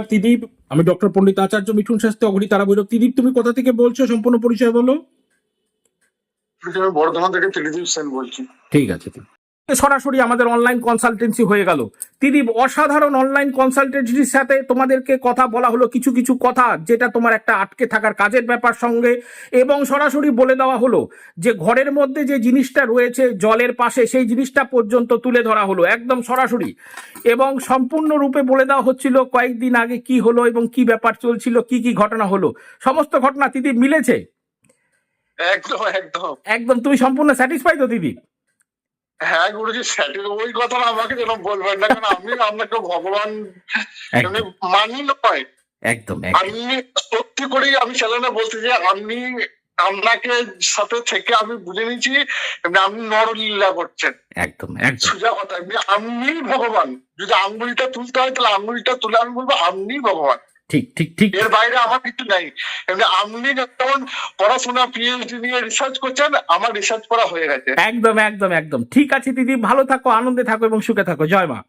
ত্রিদীপ আমি ডক্টর পণ্ডিত আচার্য মিঠুন শাস্ত্রী অঘরি তারা বৈরব ত্রিদীপ তুমি কোথা থেকে বলছো সম্পূর্ণ পরিচয় বলো। বর্ধমান থেকে ত্রিদীপ সেন বলছি। ঠিক আছে সরাসরি আমাদের অনলাইন কনসালটেন্সি হয়ে গেল। ত্রিদীপ অসাধারণ অনলাইন কনসালটেন্সির সাথে তোমাদেরকে কথা বলা হলো কিছু কিছু কথা যেটা তোমার একটা আটকে থাকার কাজের ব্যাপার সঙ্গে। এবং সরাসরি বলে দেওয়া হলো যে ঘরের মধ্যে যে জিনিসটা রয়েছে জলের পাশে সেই জিনিসটা পর্যন্ত তুলে ধরা হলো একদম সরাসরি। এবং সম্পূর্ণরূপে বলে দেওয়া হচ্ছিল কয়েকদিন আগে কি হলো এবং কি ব্যাপার চলছিল কি কি ঘটনা হলো। সমস্ত ঘটনা ত্রিদীপ মিলেছে? একদম একদম। একদম তুমি সম্পূর্ণ স্যাটিসফাই তো দিদি? হ্যাঁ গুরুজি স্যাটিস ওই কথাটা আমাকে যেন বলবেন না কারণ আমি আপনাকে ভগবান এমনি মানি নয়। একদম আমি সত্যি করেই আমি চ্যানেলে বলতে যে আমি আপনাকে সাথে থেকে আমি বুঝে নিয়েছি আপনি নরলীলা করছেন। একদম একদম। সোজা কথা আপনি ভগবান। যদি আঙ্গুলিটা তুলতে হয় তাহলে আঙ্গুলিটা তুলে আমি বলব আপনি ভগবান। ঠিক ঠিক ঠিক। এর বাইরে আমার কিছু নাই। এমনি আপনি যখন পড়াশোনা পিএইচডি নিয়ে রিসার্চ করছেন আমার রিসার্চ করা হয়ে গেছে। একদম একদম একদম। ঠিক আছে দিদি। ভালো থাকো আনন্দে থাকো এবং সুখে থাকো। জয় মা।